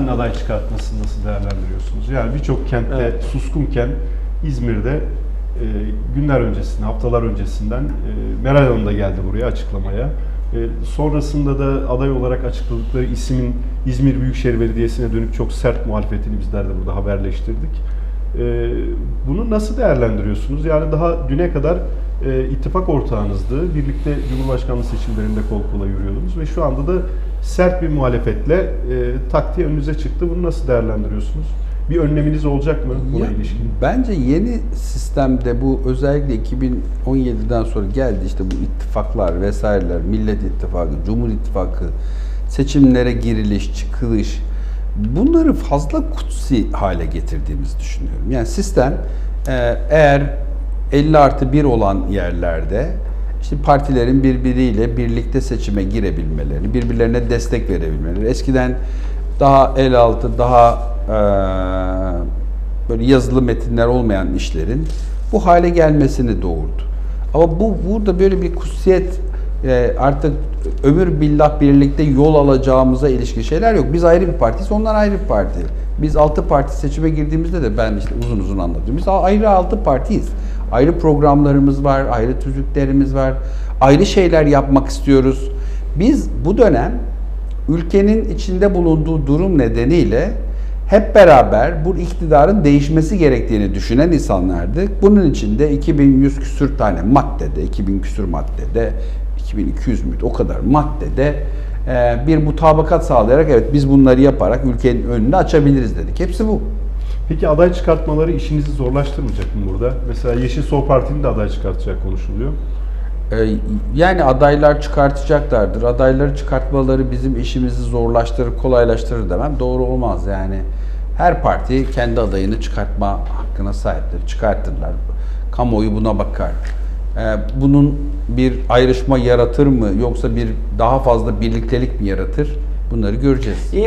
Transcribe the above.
Partisi'nin aday çıkartmasını nasıl değerlendiriyorsunuz? Yani birçok kentte Evet. suskunken İzmir'de e, günler öncesinden, haftalar öncesinden e, Meral Hanım da geldi buraya açıklamaya. E, sonrasında da aday olarak açıkladıkları ismin İzmir Büyükşehir Belediyesi'ne dönük çok sert muhalefetini bizler de burada haberleştirdik. E, bunu nasıl değerlendiriyorsunuz? Yani daha düne kadar e, ittifak ortağınızdı. Birlikte Cumhurbaşkanlığı seçimlerinde kol kola yürüyordunuz ve şu anda da sert bir muhalefetle e, taktiği önünüze çıktı. Bunu nasıl değerlendiriyorsunuz? Bir önleminiz olacak mı buna Ya, ilişkin? Bence yeni sistemde bu özellikle 2017'den sonra geldi işte bu ittifaklar vesaireler, Millet İttifakı, Cumhur İttifakı, seçimlere giriliş, çıkılış bunları fazla kutsi hale getirdiğimizi düşünüyorum. Yani sistem e, eğer 50 artı 1 olan yerlerde işte partilerin birbiriyle birlikte seçime girebilmeleri, birbirlerine destek verebilmeleri. Eskiden daha el altı, daha eee, böyle yazılı metinler olmayan işlerin bu hale gelmesini doğurdu. Ama bu burada böyle bir kutsiyet e, artık ömür billah birlikte yol alacağımıza ilişkin şeyler yok. Biz ayrı bir partiyiz, onlar ayrı bir parti. Biz altı parti seçime girdiğimizde de ben işte uzun uzun anlattım. Biz ayrı altı partiyiz. Ayrı programlarımız var, ayrı tüzüklerimiz var. Ayrı şeyler yapmak istiyoruz. Biz bu dönem ülkenin içinde bulunduğu durum nedeniyle hep beraber bu iktidarın değişmesi gerektiğini düşünen insanlardık. Bunun için de 2100 küsür tane maddede, 2000 küsür maddede, 2200 müydü o kadar maddede e, bir mutabakat sağlayarak evet biz bunları yaparak ülkenin önünü açabiliriz dedik. Hepsi bu. Peki aday çıkartmaları işinizi zorlaştırmayacak mı burada? Mesela Yeşil Sol Parti'nin de aday çıkartacak konuşuluyor. Ee, Yani adaylar çıkartacaklardır. Adayları çıkartmaları bizim işimizi zorlaştırır, kolaylaştırır demem doğru olmaz. Yani her parti kendi adayını çıkartma hakkına sahiptir. Çıkartırlar. Kamuoyu buna bakar. Ee, Bunun bir ayrışma yaratır mı yoksa bir daha fazla birliktelik mi yaratır? Bunları göreceğiz. İyi